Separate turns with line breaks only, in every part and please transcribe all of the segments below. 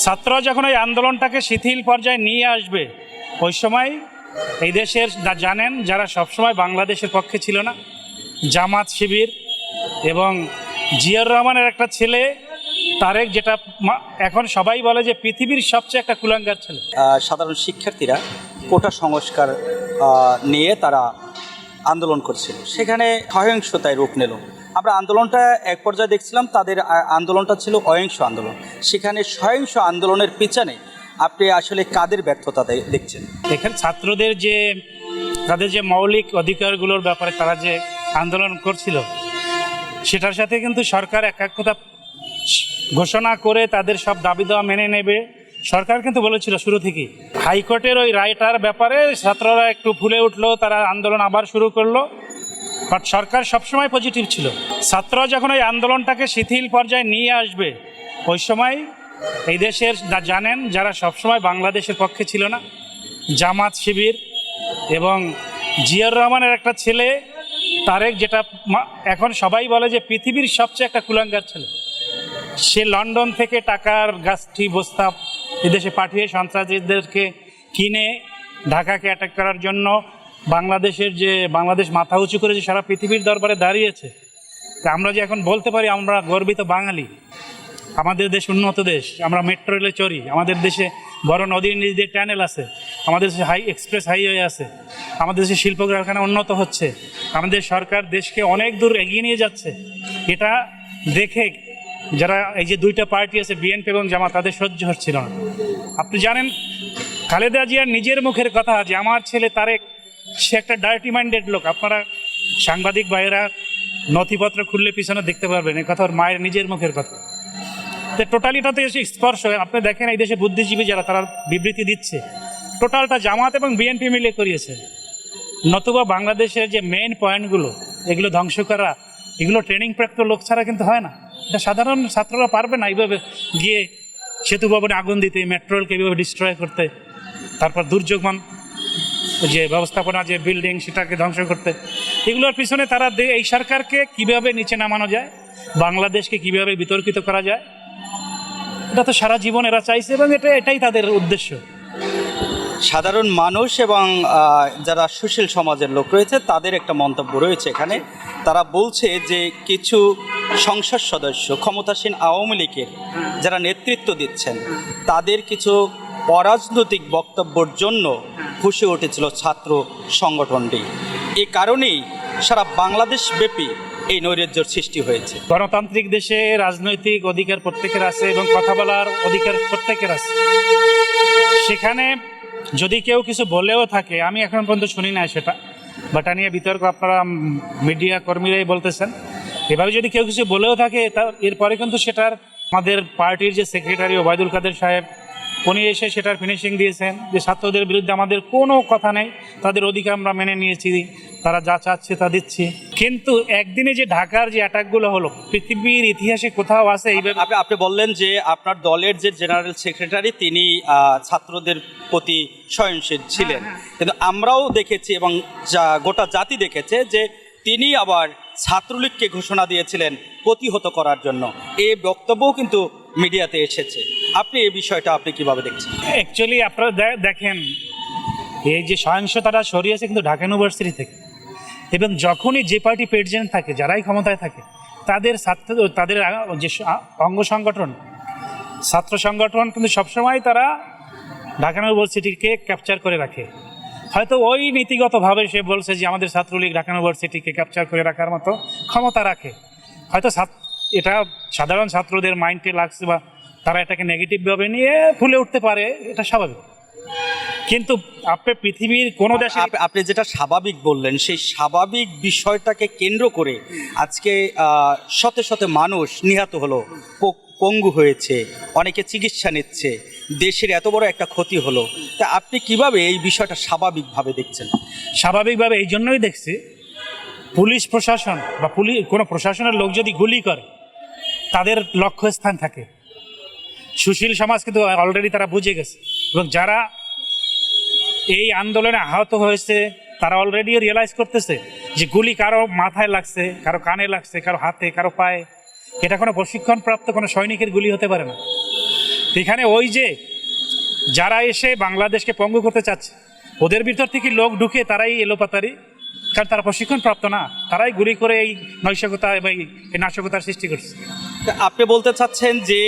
ছাত্ররা যখন ওই আন্দোলনটাকে শিথিল পর্যায়ে নিয়ে আসবে, ওই সময় এই দেশের জানেন যারা সবসময় বাংলাদেশের পক্ষে ছিল না, জামাত শিবির এবং জিয়াউর রহমানের একটা ছেলে, তারেক যেটা এখন সবাই বলে যে পৃথিবীর সবচেয়ে একটা কুলাঙ্গার ছেলে।
সাধারণ শিক্ষার্থীরা কোটা সংস্কার নিয়ে তারা আন্দোলন করছিল। সেখানে সহিংসতায় রূপ নিল। আমরা আন্দোলনটা এক পর্যায়ে দেখছিলাম, তাদের আন্দোলনটা ছিল অহিংস আন্দোলন। সেখানে সহিংস আন্দোলনের পিছনে আপনি আসলে কাদের ব্যর্থতা দেখছেন?
এখানে ছাত্রদের যে, তাদের যে মৌলিক অধিকারগুলোর ব্যাপারে তারা যে আন্দোলন করছিল, সেটার সাথে কিন্তু সরকার একাত্মতা ঘোষণা করে তাদের সব দাবি দেওয়া মেনে নেবে। সরকার কিন্তু বলেছিল শুরু থেকেই। হাইকোর্টের ওই রায়টার ব্যাপারে ছাত্ররা একটু ফুলে উঠল, তারা আন্দোলন আবার শুরু করল। বাট সরকার সবসময় পজিটিভ ছিল। ছাত্ররা যখন ওই আন্দোলনটাকে শিথিল পর্যায়ে নিয়ে আসবে, ওই সময় এই দেশের জানেন যারা সবসময় বাংলাদেশের পক্ষে ছিল না, জামাত শিবির এবং জিয়াউর রহমানের একটা ছেলে, তারেক যেটা এখন সবাই বলে যে পৃথিবীর সবচেয়ে একটা কুলাঙ্গার ছেলে। সে লন্ডন থেকে টাকার গাছটি, বস্তা এদেশে পাঠিয়ে সন্ত্রাসীদেরকে কিনে ঢাকাকে অ্যাটাক করার জন্য বাংলাদেশের যে, বাংলাদেশ মাথা উঁচু করে যে সারা পৃথিবীর দরবারে দাঁড়িয়েছে আমরা যে এখন বলতে পারি আমরা গর্বিত বাঙালি। আমাদের দেশ উন্নত দেশ, আমরা মেট্রো রেলে চড়ি, আমাদের দেশে বড় নদীর নিচ দিয়ে ট্যানেল আছে, আমাদের দেশে হাই এক্সপ্রেস হাইওয়ে আছে, আমাদের দেশে শিল্প কারখানা উন্নত হচ্ছে, আমাদের সরকার দেশকে অনেক দূর এগিয়ে নিয়ে যাচ্ছে। এটা দেখে যারা এই যে দুইটা পার্টি আছে বিএনপি এবং জামা তাদের সহ্য হচ্ছিল না। আপনি জানেন খালেদা জিয়ার নিজের মুখের কথা যে আমার ছেলে তারেক, সে একটা ডার্টি মাইন্ডেড লোক। আপনারা সাংবাদিক ভাইয়েরা নথিপত্র খুললে পিছনে দেখতে পারবেন এই কথা ওর মায়ের নিজের মুখের কথা। তো টোটালিটাতে এসে স্পর্শ আপনি দেখেন এই দেশে বুদ্ধিজীবী যারা, তারা বিবৃতি দিচ্ছে। টোটালটা জামাত এবং বিএনপি মিলে করিয়েছে। নতুবা বাংলাদেশের যে মেইন পয়েন্টগুলো এগুলো ধ্বংস করা, এগুলো ট্রেনিং প্রাপ্ত লোক ছাড়া কিন্তু হয় না। এটা সাধারণ ছাত্ররা পারবে না এইভাবে গিয়ে সেতু ভবনে আগুন দিতে, মেট্রোলকে এইভাবে ডিস্ট্রয় করতে, তারপর দুর্যোগমান যে ব্যবস্থাপনা, যে বিল্ডিং সেটাকে ধ্বংস করতে। এগুলোর পিছনে তারা এই সরকারকে কীভাবে নিচে নামানো যায়, বাংলাদেশকে কীভাবে বিতর্কিত করা যায়, এটা তো সারা জীবন এরা চাইছে এবং এটা এটাই তাদের উদ্দেশ্য।
সাধারণ মানুষ এবং যারা সুশীল সমাজের লোক রয়েছে, তাদের একটা মন্তব্য রয়েছে এখানে। তারা বলছে যে কিছু সংসদ সদস্য, ক্ষমতাসীন আওয়ামী লীগের যারা নেতৃত্ব দিচ্ছেন, তাদের কিছু অরাজনৈতিক বক্তব্যর জন্য ফুসে উঠেছিল ছাত্র সংগঠনটি। এ কারণেই সারা বাংলাদেশ ব্যাপী এই নৈরাজ্যের সৃষ্টি হয়েছে।
গণতান্ত্রিক দেশে রাজনৈতিক অধিকার প্রত্যেকের আছে এবং কথা বলার অধিকার প্রত্যেকের আছে। সেখানে যদি কেউ কিছু বলেও থাকে, আমি এখন পর্যন্ত শুনি না সেটা বাট নিয়ে বিতর্ক আপনারা মিডিয়া কর্মীরাই বলতেছেন। এভাবে যদি কেউ কিছু বলেও থাকে তা এরপরে কিন্তু সেটার আমাদের পার্টির যে সেক্রেটারি ওবায়দুল কাদের সাহেব উনি এসে সেটার ফিনিশিং দিয়েছেন যে ছাত্রদের বিরুদ্ধে আমাদের কোনো কথা নেই তাদের অধিকার আমরা মেনে নিয়েছি তারা যা চাচ্ছে তা দিচ্ছি। কিন্তু একদিনে যে ঢাকার যে অ্যাটাকগুলো হলো পৃথিবীর ইতিহাসে কোথাও আছে এইভাবে
আপনি আপনি বললেন যে আপনার দলের যে জেনারেল সেক্রেটারি তিনি ছাত্রদের প্রতি সহনশীল ছিলেন। কিন্তু আমরাও দেখেছি এবং যা গোটা জাতি দেখেছে যে তিনি আবার ছাত্রলীগকে ঘোষণা দিয়েছিলেন প্রতিহত করার জন্য। এই বক্তব্যও কিন্তু মিডিয়াতে এসেছে। আপনি এই বিষয়টা আপনি কীভাবে দেখছেন?
অ্যাকচুয়ালি আপনারা দেখেন, এই যে সহিংসতাটা সরিয়েছে কিন্তু ঢাকা ইউনিভার্সিটি থেকে। এবং যখনই যে পার্টি প্রেসিডেন্ট থাকে, যারাই ক্ষমতায় থাকে, তাদের ছাত্র, তাদের যে অঙ্গ সংগঠন, ছাত্র সংগঠন কিন্তু সবসময় তারা ঢাকা ইউনিভার্সিটিকে ক্যাপচার করে রাখে। হয়তো ওই নীতিগতভাবে সে বলছে যে আমাদের ছাত্রলীগ ঢাকা ইউনিভার্সিটিকে ক্যাপচার করে রাখার মতো ক্ষমতা রাখে। হয়তো এটা সাধারণ ছাত্রদের মাইন্ডে লাগছে বা তারা এটাকে নেগেটিভভাবে নিয়ে ফুলে উঠতে পারে এটা স্বাভাবিক। কিন্তু আপনি পৃথিবীর কোনো দেশে
আপনি যেটা স্বাভাবিক বললেন সেই স্বাভাবিক বিষয়টাকে কেন্দ্র করে আজকে শতে শতে মানুষ নিহত হলো পঙ্গু হয়েছে অনেকে চিকিৎসা নিচ্ছে দেশের এত বড় একটা ক্ষতি হলো। তা আপনি কীভাবে এই বিষয়টা স্বাভাবিকভাবে দেখছেন?
স্বাভাবিকভাবে এই জন্যই দেখছি পুলিশ প্রশাসন বা পুলিশ কোনো প্রশাসনের লোক যদি গুলি করে তাদের লক্ষ্যস্থান থাকে। সুশীল সমাজ কিন্তু অলরেডি তারা বুঝে গেছে। এবং যারা এই আন্দোলনে আহত হয়েছে, তারা অলরেডি রিয়েলাইজ করতেছে যে গুলি কারও মাথায় লাগছে, কারও কানে লাগছে, কারও হাতে, কারও পায়ে। এটা কোনো প্রশিক্ষণপ্রাপ্ত কোনো সৈনিকের গুলি হতে পারে না। এখানে ওই যে যারা এসে বাংলাদেশকে পঙ্গু করতে চাচ্ছে, ওদের ভিতর থেকে লোক ঢুকে তারাই এলোপাতারি কারণ তারা প্রশিক্ষণ প্রাপ্ত না। তারাই গুলি করে এই নৈশকতা এবং এই নাশকতার সৃষ্টি করছে।
আপনি বলতে চাচ্ছেন যে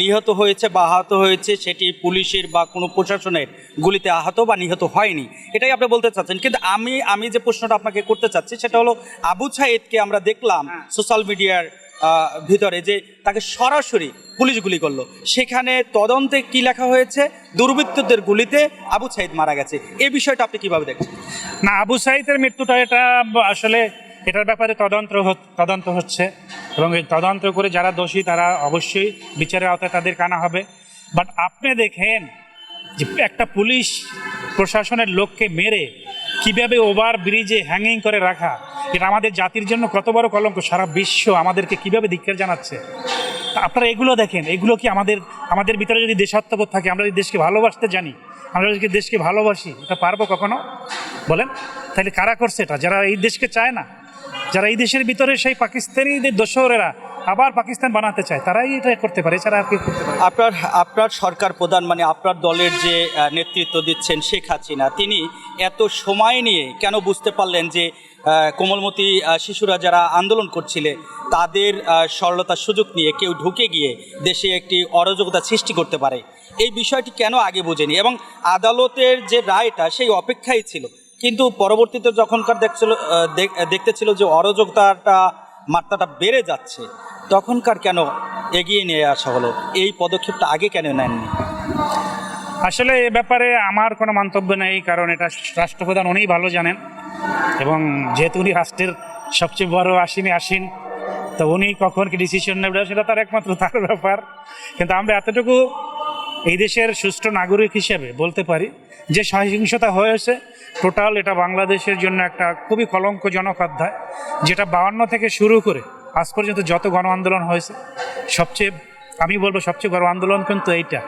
নিহত হয়েছে বা আহত হয়েছে সেটি পুলিশের বা কোনো প্রশাসনের গুলিতে আহত বা নিহত হয়নি? এটাই আপনি বলতে চাচ্ছেন। কিন্তু আমি আমি যে প্রশ্নটা আপনাকে করতে চাচ্ছি সেটা হলো আবু সাইদকে আমরা দেখলাম সোশ্যাল মিডিয়ার ভিতরে যে তাকে সরাসরি পুলিশ গুলি করল। সেখানে তদন্তে কি লেখা হয়েছে? দুর্বৃত্তদের গুলিতে আবু সাইদ মারা গেছে। এই বিষয়টা আপনি কীভাবে দেখছেন?
না, আবু সাইদের মৃত্যুটা এটা আসলে এটার ব্যাপারে তদন্ত তদন্ত হচ্ছে এবং এই তদন্ত করে যারা দোষী তারা অবশ্যই বিচারের আওতায় তাদের কানা হবে। বাট আপনি দেখেন যে একটা পুলিশ প্রশাসনের লোককে মেরে কীভাবে ওভার ব্রিজে হ্যাঙ্গিং করে রাখা এটা আমাদের জাতির জন্য কত বড় কলঙ্ক? সারা বিশ্ব আমাদেরকে কীভাবে ধিক্ষার জানাচ্ছে? আপনারা এগুলো দেখেন, এগুলো কি আমাদের আমাদের ভিতরে যদি দেশাত্মবোধ থাকে, আমরা যদি দেশকে ভালোবাসতে জানি, আমরা যদি দেশকে ভালোবাসি, এটা পারব কখনো? বলেন, তাহলে কারা করছে এটা? যারা এই দেশকে চায় না, যারা এই দেশের ভিতরে সেই পাকিস্তানিদের দোসরেরা আবার পাকিস্তান বানাতে চায়, তারাই এটা করতে পারে, এছাড়া আর কি করতে পারে
আপনার আপনার সরকার প্রধান মানে আপনার দলের যে নেতৃত্ব দিচ্ছেন শেখ হাসিনা, তিনি এত সময় নিয়ে কেন বুঝতে পারলেন যে কোমলমতি শিশুরা যারা আন্দোলন করছিলে, তাদের সরলতার সুযোগ নিয়ে কেউ ঢুকে গিয়ে দেশে একটি অরাজকতা সৃষ্টি করতে পারে? এই বিষয়টি কেন আগে বোঝেনি? এবং আদালতের যে রায়টা, সেই অপেক্ষাই ছিল। কিন্তু পরবর্তীতে যখনকার দেখছিল দেখতেছিল যে অরাজকতাটা, মাত্রাটা বেড়ে যাচ্ছে তখনকার কেন এগিয়ে নিয়ে আসা হলো? এই পদক্ষেপটা আগে কেন নেননি?
আসলে এ ব্যাপারে আমার কোনো মন্তব্য নেই, কারণ এটা রাষ্ট্রপ্রধান উনিই ভালো জানেন। এবং যেহেতু উনি রাষ্ট্রের সবচেয়ে বড় আসিনে আসীন তো উনি কখন কি ডিসিশন নেবে সেটা তার একমাত্র তার ব্যাপার। কিন্তু আমরা এতটুকু এই দেশের সুষ্ঠু নাগরিক হিসেবে বলতে পারি, যে সহিংসতা হয়েছে, টোটাল এটা বাংলাদেশের জন্য একটা খুবই কলঙ্কজনক অধ্যায়, যেটা বাউন্ন থেকে শুরু করে আজ পর্যন্ত যত গণ আন্দোলন হয়েছে সবচেয়ে আমি বলব সবচেয়ে গণ আন্দোলন কিন্তু এইটা।